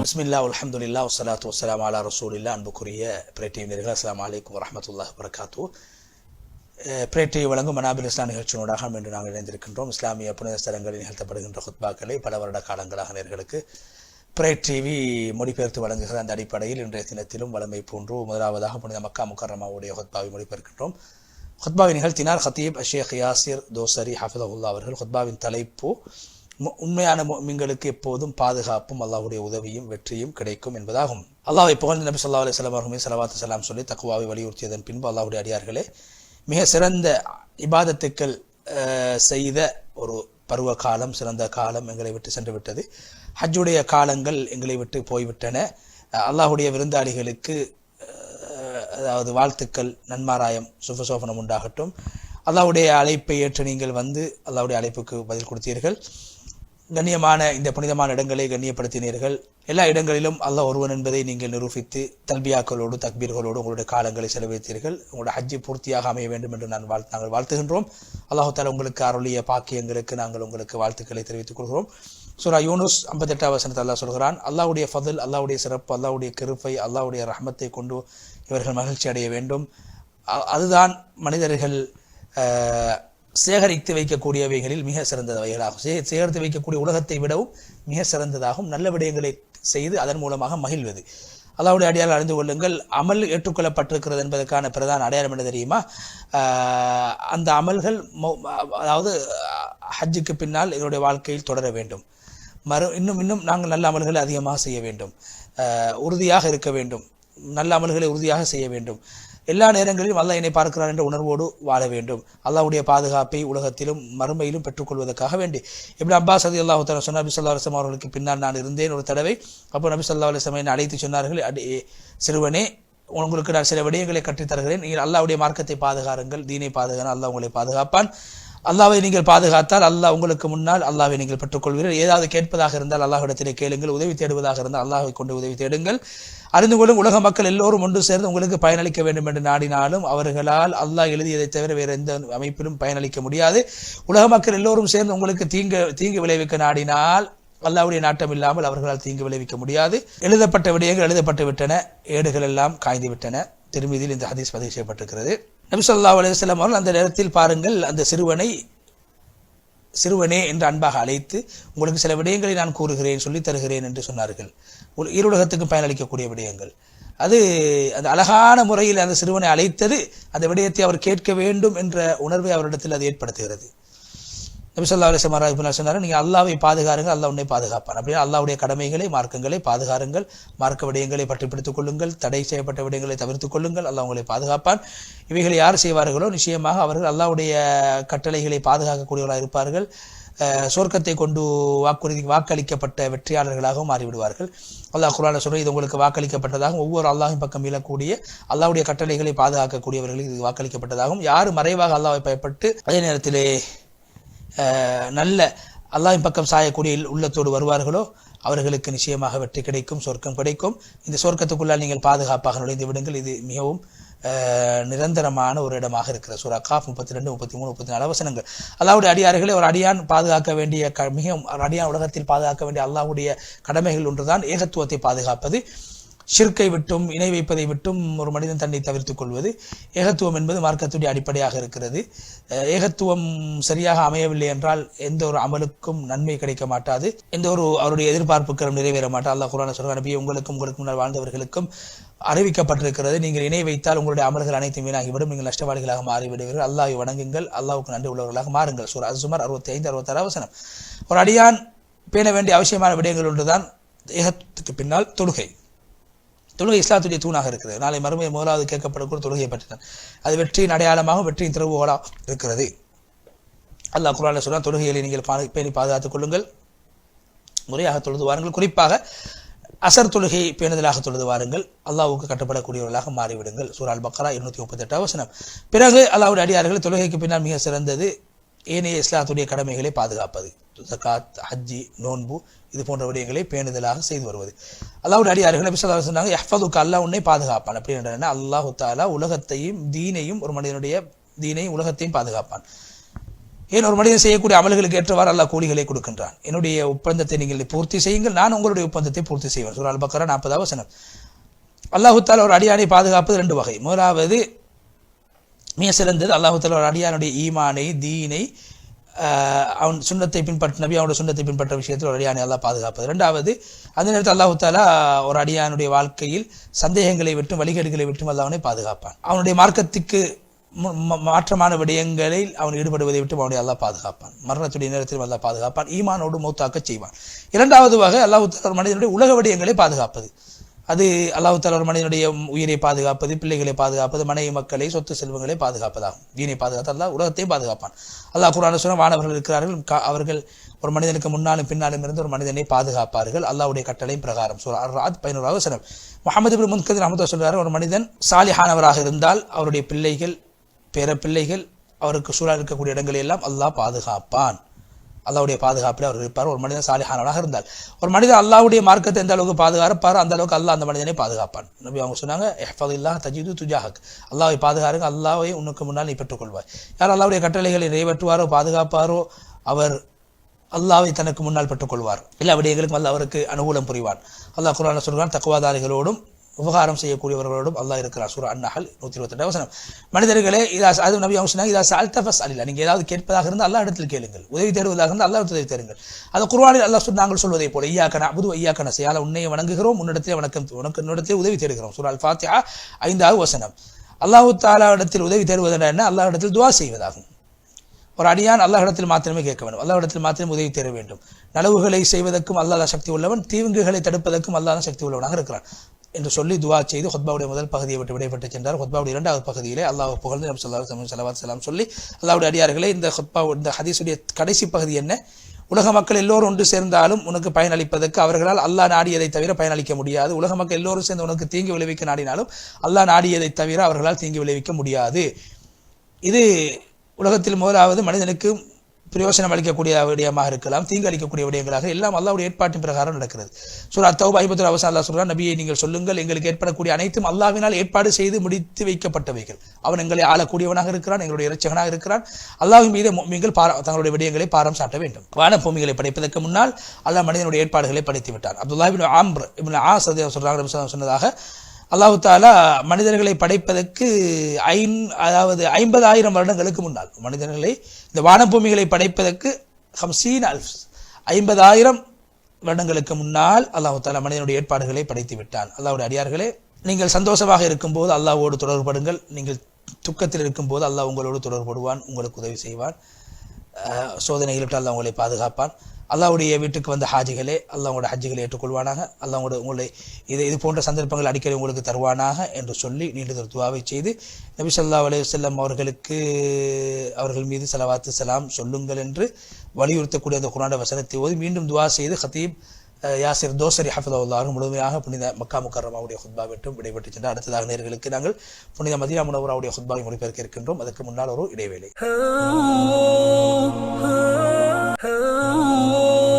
பிஸ்மில்லா அலமதுல்லா வஸ்ஸலாத்து வஸ்ஸலாமு அலா ரசூலில்லா அன்புக்குரிய பிரேட்டிவினர்கள் அஸ்லாம் அலைக்கும் வரஹ்மத்துல்லாஹி வரகாத்து பிரேட்டியை வழங்கும் மனாபில் இஸ்லாம் நிகழ்ச்சியோடாக இன்று நாங்கள் இணைந்திருக்கின்றோம். இஸ்லாமிய புனித ஸ்தலங்களில் நிகழ்த்தப்படுகின்ற ஹுத்பாக்களை பல வருட காலங்களாக நேர்களுக்கு பிரேட் டிவி மொழிபெயர்த்து வழங்குகிற அந்த அடிப்படையில் இன்றைய தினத்திலும் வளமை போன்று முதலாவதாக புனித மக்கா முக்கரமாவுடைய ஹொத்பாவை மொழிபெயர்க்கின்றோம். ஹொத்பாவை நிகழ்த்தினார் ஹத்தீப் அஷேக் யாசிர் தோசரி ஹஃபிதகுல்லா அவர்கள். ஹொத்பாவின் தலைப்பு உண்மையான மீன்களுக்கு எப்போதும் பாதுகாப்பும் அல்லாஹுடைய உதவியும் வெற்றியும் கிடைக்கும் என்பதாகும். அல்லாஹ்வை புகழ்ந்து நபி சொல்லா அலி சலாம் அவர்களுமே சலவாத்து சலாம் சொல்லி தக்குவாவை வலியுறுத்தியதன் பின்பு அல்லாஹுடைய அடியார்களே மிக சிறந்த இபாதத்துக்கள் செய்த ஒரு பருவ காலம் சிறந்த காலம் எங்களை விட்டு சென்று விட்டது. ஹஜ்ஜுடைய காலங்கள் எங்களை விட்டு போய்விட்டன. அல்லாஹுடைய அல்லாஹ்வுடைய விருந்தாளிகளுக்கு அதாவது வாழ்த்துக்கள் நன்மாராயம் சுபசோபனம் உண்டாகட்டும். அல்லாவுடைய அழைப்பை ஏற்று நீங்கள் வந்து அல்லாவுடைய அழைப்புக்கு பதில் கொடுத்தீர்கள். கண்ணியமான இந்த புனிதமான இடங்களை கண்ணியப்படுத்தினீர்கள். எல்லா இடங்களிலும் அல்லாஹ் ஒருவன் என்பதை நீங்கள் நிரூபித்து தல்பியாக்களோடு தக்பீர்களோடு உங்களுடைய காலங்களை செலவழித்தீர்கள். உங்களுடைய ஹஜ்ஜி பூர்த்தியாக அமைய வேண்டும் என்று நான் வாழ் நாங்கள் வாழ்த்துகின்றோம். அல்லாஹு தாலா உங்களுக்கு அருளிய பாக்கியங்களுக்கு நாங்கள் உங்களுக்கு வாழ்த்துக்களை தெரிவித்துக் கொள்கிறோம். சூரா யூனுஸ் ஐம்பத்தெட்டாம் வசனத்தை அல்லாஹ் சொல்கிறான் அல்லாவுடைய ஃபதில் அல்லாவுடைய சிறப்பு அல்லாவுடைய கிருப்பை அல்லாவுடைய ரஹமத்தை கொண்டு இவர்கள் மகிழ்ச்சி அடைய வேண்டும். அதுதான் மனிதர்கள் சேகரித்து வைக்கக்கூடியவைகளில் மிக சிறந்தவைகளாகும். சே சேகரித்து வைக்கக்கூடிய உலகத்தை விடவும் மிக சிறந்ததாகும். நல்ல விடயங்களை செய்து அதன் மூலமாக மகிழ்வது. அல்லாவுடைய அடையாளம் அறிந்து கொள்ளுங்கள் அமல் ஏற்றுக்கொள்ளப்பட்டிருக்கிறது என்பதற்கான பிரதான அடையாளம் என்ன தெரியுமா? அந்த அமல்கள் அதாவது ஹஜ்ஜுக்கு பின்னால் என்னுடைய வாழ்க்கையில் தொடர வேண்டும். மறு இன்னும் இன்னும் நாங்கள் நல்ல அமல்களை அதிகமாக செய்ய வேண்டும். உறுதியாக இருக்க வேண்டும். நல்ல அமல்களை உறுதியாக செய்ய வேண்டும். எல்லா நேரங்களிலும் அல்லாஹ் என்னை பார்க்கிறார் என்ற உணர்வோடு வாழ வேண்டும். அல்லாஹ்வுடைய பாதுகாப்பை உலகத்திலும் மறுமையிலும் பெற்றுக்கொள்வதற்காக வேண்டி. இப்படி அப்பாஸ் அதி அல்லாஹு தலா சொன்ன நபி சொல்லா அலுவலம் அவர்களுக்கு பின்னால் நான் இருந்தேன் ஒரு தடவை. அப்போ நபி சொல்லா அலுவலம் என்னை அழைத்து சொன்னார்கள் அடி சிறுவனே உங்களுக்கு நான் சில விடயங்களை கற்றுத்தருகிறேன் நீங்கள் அல்லாஹ்வுடைய மார்க்கத்தை பாதுகாருங்கள் தீனை பாதுகான அல்லாஹ் உங்களை பாதுகாப்பான். அல்லாவை நீங்கள் பாதுகாத்தால் அல்லாஹ் உங்களுக்கு முன்னால் அல்லாவை நீங்கள் பெற்றுக்கொள்வீர்கள். ஏதாவது கேட்பதாக இருந்தால் அல்லாஹ்விடத்திலே கேளுங்கள் உதவி தேடுவதாக இருந்தால் அல்லாஹை கொண்டு உதவி தேடுங்கள். அறிந்து கொள்ளும் உலக மக்கள் எல்லோரும் ஒன்று சேர்ந்து உங்களுக்கு பயனளிக்க வேண்டும் என்று நாடினாலும் அவர்களால் அல்லாஹ் எழுதியதை தவிர வேறு எந்த அமைப்பிலும் பயனளிக்க முடியாது. உலக மக்கள் எல்லோரும் சேர்ந்து உங்களுக்கு தீங்கு தீங்கு விளைவிக்க நாடினால் அல்லாவுடைய நாட்டம் இல்லாமல் அவர்களால் தீங்கு விளைவிக்க முடியாது. எழுதப்பட்ட விடயங்கள் எழுதப்பட்டு விட்டன ஏடுகள் எல்லாம் காய்ந்து விட்டன. திருமதியில் இந்த ஹதீஸ் பதிவு செய்யப்பட்டிருக்கிறது. நபி ஸல்லல்லாஹு அலைஹி வஸல்லம் அவர்கள் அந்த நேரத்தில் பாருங்கள் அந்த சிறுவனை சிறுவனே என்று அன்பாக அழைத்து உங்களுக்கு சில விடயங்களை நான் கூறுகிறேன் சொல்லித் தருகிறேன் என்று சொன்னார்கள். உல- பயனளிக்கக்கூடிய விடயங்கள். அது அந்த அழகான முறையில் அந்த சிறுவனை அழைத்தது அந்த விடயத்தை அவர் கேட்க வேண்டும் என்ற உணர்வை அவரிடத்தில் அது ஏற்படுத்துகிறது. நபிசல்லா அலிஸ்லாம் அலைஹி வஸல்லம் சொன்னார் நீங்கள் அல்லாவை பாதுகாருங்கள் அல்லா உன்னை பாதுகாப்பான் அப்படின்னா அல்லாவுடைய கடமைகளை மார்க்கங்களை பாதுகாருங்கள் மார்க்க விடயங்களை பற்றி பிடித்துக் கொள்ளுங்கள் தடை செய்யப்பட்ட விடயங்களை தவிர்த்துக் கொள்ளுங்கள் அல்லா உங்களை பாதுகாப்பான். இவைகளை யார் செய்வார்களோ நிச்சயமாக அவர்கள் அல்லாவுடைய கட்டளைகளை பாதுகாக்கக்கூடியவர்களாக இருப்பார்கள். சொர்க்கத்தை கொண்டு வாக்குறுதி வாக்களிக்கப்பட்ட வெற்றியாளர்களாகவும் மாறிவிடுவார்கள். அல்லாஹ் குரான சொல்ற இது உங்களுக்கு வாக்களிக்கப்பட்டதாகவும் ஒவ்வொரு அல்லாஹின் பக்கம் மீளக்கூடிய அல்லாவுடைய கட்டளைகளை பாதுகாக்கக்கூடியவர்களுக்கு இது வாக்களிக்கப்பட்டதாகவும். யார் மறைவாக அல்லாவை பயப்பட்டு அதே நேரத்திலே நல்ல அல்லாஹின் பக்கம் சாயக்கூடிய உள்ளத்தோடு வருவார்களோ அவர்களுக்கு நிச்சயமாக வெற்றி கிடைக்கும் சொர்க்கம் கிடைக்கும். இந்த சொர்க்கத்துக்குள்ளால் நீங்கள் பாதுகாப்பாக நுழைந்து விடுங்கள். இது மிகவும் நிரந்தரமான ஒரு இடமாக இருக்கிற சூரா காஃப் முப்பத்தி ரெண்டு முப்பத்தி மூணு முப்பத்தி நாலு அவசரங்கள் அல்லாவுடைய அடியார்களை ஒரு அடியான் பாதுகாக்க வேண்டிய க- அடியான் உலகத்தில் பாதுகாக்க வேண்டிய அல்லாஹ்வுடைய கடமைகள் ஒன்றுதான். ஏகத்துவத்தை பாதுகாப்பது. ஷிர்க்கை விட்டும் இணை வைப்பதை விட்டும் ஒரு மனிதன் தன்னை தவிர்த்துக் கொள்வது ஏகத்துவம் என்பது மார்க்கத்துடைய அடிப்படையாக இருக்கிறது. ஏகத்துவம் சரியாக அமையவில்லை என்றால் எந்த ஒரு அமலுக்கும் நன்மை கிடைக்க மாட்டாது. எந்த ஒரு அவருடைய எதிர்பார்ப்புகளும் நிறைவேற மாட்டா அல்லாஹ் குரான சொல்ற நபி உங்களுக்கும் உங்களுக்கு முன்னால் வாழ்ந்தவர்களுக்கும் அறிவிக்கப்பட்டிருக்கிறது. நீங்கள் இணை வைத்தால் உங்களுடைய அமல்கள் அனைத்தும் வீணாகிவிடும். நீங்கள் நஷ்டவாளிகளாக மாறிவிடுவீர்கள். அல்லாஹ்வை வணங்குங்கள். அல்லாஹ்வுக்கு நன்றி உள்ளவர்களாக மாறுங்கள். சூர் அசுமர் அறுபத்தி ஐந்து அறுபத்தாறு அவசரம் ஒரு அடியான் பேண வேண்டிய அவசியமான விடயங்கள் ஒன்றுதான். ஏகத்துக்கு பின்னால் தொழுகை. தொழுகை இஸ்லாத்துடைய தூணாக இருக்கிறது. நாளை மறுமையை முதலாவது கேட்கப்படக்கூடிய தொழுகையை பற்றி தான் அது வெற்றியின் அடையாளமாக வெற்றியின் திறவுகோலாக இருக்கிறது. அல்லாஹ் குரானில் சொன்னால் தொழுகைகளை நீங்கள் பா- பேணி பாதுகாத்துக் கொள்ளுங்கள். முறையாக தொழுது வாருங்கள். குறிப்பாக அசர் தொழுகை பேணுதலாக தொழுது வாருங்கள். அல்லாஹ்வுக்கு கட்டுப்படக்கூடியவர்களாக மாறிவிடுங்கள். சூரால் பக்ரா இருநூத்தி முப்பத்தி வசனம். பிறகு அல்லாவுடைய அடியார்கள் தொழுகைக்கு பின்னால் மிக சிறந்தது ஏனைய இஸ்லாத்துடைய கடமைகளை பாதுகாப்பது. ஜக்காத் ஹஜ்ஜி நோன்பு இது போன்ற விடயங்களை பேணுதலாக செய்து வருவது. அல்லாவுடைய அடியார்கள் நபி ஸல்லல்லாஹு சொன்னாங்க யஹ்ஃபதுக அல்லாஹ் உன்னை பாதுகாப்பான். அப்படி அல்லாஹு தாலா உலகத்தையும் தீனையும் ஒரு மனிதனுடைய தீனையும் உலகத்தையும் பாதுகாப்பான். ஏன் ஒரு மனிதன் செய்யக்கூடிய அமல்களுக்கு ஏற்றவாறு அல்லாஹ் கூலிகளை கொடுக்கின்றான்? என்னுடைய ஒப்பந்தத்தை நீங்கள் பூர்த்தி செய்யுங்கள் நான் உங்களுடைய ஒப்பந்தத்தை பூர்த்தி செய்வேன். சூரா பக்கரா நாற்பதாவது வசனம். அல்லாஹு தாலா ஒரு அடியானை பாதுகாப்பது ரெண்டு வகை. முதலாவது மிக சிறந்தது அல்லாஹு தாலா ஒரு அடியானுடைய ஈமானை தீனை அவன் சுண்ணத்தை பின்பற்ற நபி அவனோட சுண்ணத்தை பின்பற்ற விஷயத்தில் ஒரு அடியானை அல்லாஹ் பாதுகாப்பது. ரெண்டாவது அந்த நேரத்தில் அல்லாஹு தாலா ஒரு அடியானுடைய வாழ்க்கையில் சந்தேகங்களை விட்டும் வழிகேடுகளை விட்டும் அல்லாவனை பாதுகாப்பான். அவனுடைய மார்க்கத்துக்கு மாற்றமான விடயங்களில் அவன் ஈடுபடுவதை விட்டு அவனுடைய அல்லாஹ் பாதுகாப்பான். மரணத்துடைய நேரத்தில் அல்லாஹ் பாதுகாப்பான். ஈமானோடு மூத்தாக்க செய்வான். இரண்டாவது வகை அல்லாஹு ஒரு மனிதனுடைய உலக விடயங்களை பாதுகாப்பது. அது அல்லாஹு தாலா மனிதனுடைய உயிரை பாதுகாப்பது பிள்ளைகளை பாதுகாப்பது மனைவி மக்களை சொத்து செல்வங்களை பாதுகாப்பதாகும். வீணை பாதுகாத்து அல்லாஹ் உலகத்தையும் பாதுகாப்பான். அல்லாஹ் குரான சொன்ன வானவர்கள் இருக்கிறார்கள் அவர்கள் ஒரு மனிதனுக்கு முன்னாலும் பின்னாலும் இருந்து ஒரு மனிதனை பாதுகாப்பார்கள். அல்லாஹ்வுடைய கட்டளையும் பிரகாரம். சூரா ராத் பதினோராவது சனம் முகமது பின் முன்கதிர் அஹமது சொல்றாரு ஒரு மனிதன் சாலிஹானவராக இருந்தால் அவருடைய பிள்ளைகள் பேர பிள்ளைகள் அவருக்கு சூழல் இருக்கக்கூடிய இடங்களை எல்லாம் அல்லாஹ் பாதுகாப்பான். அல்லாவுடைய பாதுகாப்பில் அவர் இருப்பார். ஒரு மனிதன் சாலிஹானவனாக இருந்தால். ஒரு மனிதன் அல்லாவுடைய மார்க்கத்தை எந்த அளவுக்கு பாதுகாப்பார் அந்த அளவுக்கு அல்லா அந்த மனிதனை பாதுகாப்பான். நபி அவங்க சொன்னாங்க இல்லா தஜிது துஜாஹக். அல்லாஹ்வை பாதுகாருங்க அல்லாவை உனக்கு முன்னால் நீ பெற்றுக்கொள்வார் யார் அல்லாவுடைய கட்டளைகளை நிறைவேற்றுவாரோ பாதுகாப்பாரோ அவர் அல்லாவை தனக்கு முன்னால் பெற்றுக்கொள்வார். எல்லா விடயங்களுக்கும் அல்லாஹ் அவருக்கு அனுகூலம் புரிவான். அல்லாஹ் குரான சொல்கிறான் தக்குவாதாரிகளோடும் உபகாரம் செய்யக்கூடியவர்களோடும் அல்லாஹ் இருக்கிறார். சூரா அன்னஹல் நூற்றி இருபத்தி வசனம். மனிதர்களே இதா அது நபி அவங்க இதா சால்தஃபஸ் அலிலா நீங்கள் ஏதாவது கேட்பதாக இருந்தால் அல்லா இடத்தில் கேளுங்கள். உதவி தேடுவதாக இருந்தால் அல்லாஹ் உதவி தேடுங்கள். அது குர்ஆனில் அல்லாஹ் சொல் நாங்கள் சொல்வதை போல ஐயாக்கன அபுது ஐயாக்கன செய்யால உன்னையை வணங்குகிறோம் உன்னிடத்திலே வணக்கம் உனக்கு என்னிடத்திலே உதவி தேடுகிறோம். சூரா அல் ஃபாத்தியா ஐந்தாவது வசனம். அல்லாஹு தாலா இடத்தில் உதவி தேடுவதென்ன அல்லாஹ் இடத்தில் துவா செய்வதாகும். ஒரு அடியான் அல்லாஹ்விடத்தில் மாத்திரமே கேட்க வேண்டும். அல்லாஹ்விடத்தில் மாத்திரமே உதவி தேட வேண்டும். நலவுகளை செய்வதற்கும் அல்லாஹ் சக்தி உள்ளவன் தீவுங்குகளை தடுப்பதற்கும் அல்லாஹ் சக்தி உள்ளவனாக இருக்கிறான். என்று சொல்லி துவா செய்து ஹொத்பாவுடைய முதல் பகுதியை விட்டு விடைபெற்று சென்றார். ஹொத்பாவுடைய இரண்டாவது பகுதியிலே அல்லாஹ் புகழ்ந்து நம் ஸல்லல்லாஹு அலைஹி வஸல்லம் சொல்லி அல்லாவுடைய அடியார்களே இந்த ஹொத்பா இந்த ஹதீஸுடைய கடைசி பகுதி என்ன? உலக மக்கள் எல்லோரும் ஒன்று சேர்ந்தாலும் உனக்கு பயனளிப்பதற்கு அவர்களால் அல்லாஹ் நாடியதை தவிர பயனளிக்க முடியாது. உலக மக்கள் எல்லோரும் சேர்ந்து உனக்கு தீங்கு விளைவிக்க நாடினாலும் அல்லாஹ் நாடியதை தவிர அவர்களால் தீங்கு விளைவிக்க முடியாது. இது உலகத்தில் முதலாவது மனிதனுக்கு பிரயோசனம் அளிக்கக்கூடிய விடயமாக இருக்கலாம் தீங்கு அளிக்கக்கூடிய விடயங்களாக எல்லாம் அல்லாவுடைய ஏற்பாட்டின் பிரகாரம் நடக்கிறது. சூரா தௌபா ஐபத்துல அவசரம் அல்லாஹ் சொல்றான் நபியை நீங்கள் சொல்லுங்கள் எங்களுக்கு ஏற்படக்கூடிய அனைத்தும் அல்லாவினால் ஏற்பாடு செய்து முடித்து வைக்கப்பட்டவைகள். அவன் எங்களை ஆளக்கூடியவனாக இருக்கிறான் எங்களுடைய இறைச்சகனாக இருக்கிறான். அல்லாவின் மீது நீங்கள் பார தங்களுடைய விடயங்களை பாரம் சாட்ட வேண்டும். வான பூமிகளை படைப்பதற்கு முன்னால் அல்லாஹ் மனிதனுடைய ஏற்பாடுகளை படைத்து விட்டார் அப்துல்லாஹிபின் இப்னு ஆம்ர் இப்னு ஆஸ் ரலியல்லாஹு சொல்றாங்க சொன்னதாக அல்லாஹு தாலா மனிதர்களை படைப்பதற்கு ஐந் அதாவது ஐம்பதாயிரம் வருடங்களுக்கு முன்னால் மனிதர்களை இந்த வானபூமிகளை படைப்பதற்கு ஹம்சீன் அல்ஃப் ஐம்பதாயிரம் வருடங்களுக்கு முன்னால் அல்லாஹு தாலா மனிதனுடைய ஏற்பாடுகளை படைத்து விட்டான். அல்லாவுடைய அடியார்களே நீங்கள் சந்தோஷமாக இருக்கும்போது அல்லாவோடு தொடர்படுங்கள் நீங்கள் துக்கத்தில் இருக்கும்போது அல்லாஹ் உங்களோடு தொடர்படுவான் உங்களுக்கு உதவி செய்வான். அஹ், விட்டு அல்லாஹ் உங்களை பாதுகாப்பான். அல்லாவுடைய வீட்டுக்கு வந்த ஹாஜிகளே அல்லாஹ் உங்களோட ஹஜ்ஜிகளை ஏற்றுக்கொள்வானாக அல்லாஹ் உங்களோட உங்களை இது இது போன்ற சந்தர்ப்பங்கள் அடிக்கடி உங்களுக்கு தருவானாக என்று சொல்லி நீண்ட துவாவை செய்து நபி சொல்லா அலைஹி அவர்களுக்கு அவர்கள் மீது செலவாத்து செலாம் சொல்லுங்கள் என்று வலியுறுத்தக்கூடிய அந்த குரான வசனத்தை ஓதி மீண்டும் துவா செய்து ஹத்தீப் யாசிர் தோசரி ஹஃபிதல்லாஹு முழுமையாக புனித மக்கா முக்கரமாவுடைய ஹுத்பா விட்டும் விடைபெற்று சென்ற அடுத்ததாக நேர்களுக்கு நாங்கள் புனித மதியா முனவராவுடைய ஹுத்பாவை மொழிபெயர்க்க இருக்கின்றோம். அதற்கு முன்னால் ஒரு இடைவேளை. Oh.